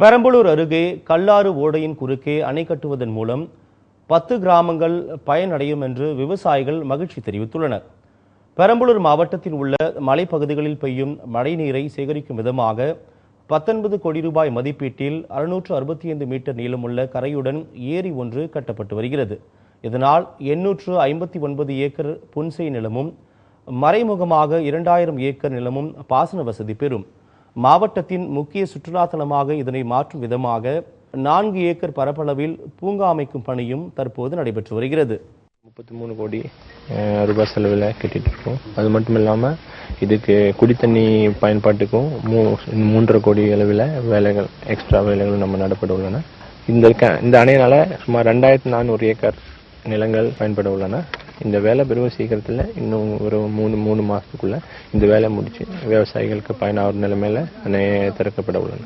பெரம்பலூர் அருகே கல்லாறு ஓடையின் குறுக்கே அணை கட்டுவதன் மூலம் பத்து கிராமங்கள் பயனடையும் என்று விவசாயிகள் மகிழ்ச்சி தெரிவித்துள்ளனர். பெரம்பலூர் மாவட்டத்தில் உள்ள மலைப்பகுதிகளில் பெய்யும் மழைநீரை சேகரிக்கும் விதமாக பத்தொன்பது கோடி ரூபாய் மதிப்பீட்டில் அறுநூற்று அறுபத்தி ஐந்து மீட்டர் நீளமுள்ள கரையுடன் ஏரி ஒன்று கட்டப்பட்டு வருகிறது. இதனால் எண்ணூற்று ஐம்பத்தி ஒன்பது ஏக்கர் புன்செய் நிலமும் மறைமுகமாக இரண்டாயிரம் ஏக்கர் நிலமும் பாசன வசதி பெறும். மாவட்டத்தின் முக்கிய சுற்றுலாத்தலமாக இதனை மாற்றும் விதமாக நான்கு ஏக்கர் பரப்பளவில் பூங்கா அமைக்கும் பணியும் தற்போது நடைபெற்று வருகிறது. முப்பத்தி மூணு கோடி ரூபாய் செலவில் கட்டிட்டு இருக்கோம் அது மட்டும் இல்லாமல் இதுக்கு குடித்தண்ணி பயன்பாட்டுக்கும் மூ மூன்றரை கோடி அளவில் வேலைகள் எக்ஸ்ட்ரா வேலைகள் நம்ம நடப்பட உள்ளன. இந்த க- இந்த அணையினால சுமார் ரெண்டாயிரத்தி நானூறு ஏக்கர் நிலங்கள் பயன்பட உள்ளன. இந்த வேலை பெரும் சீக்கிரத்தில் இன்னும் ஒரு மூணு மூணு மாதத்துக்குள்ளே இந்த வேலை முடிச்சு விவசாயிகளுக்கு பயனாகிற நிலைமையில திறக்கப்பட உள்ளன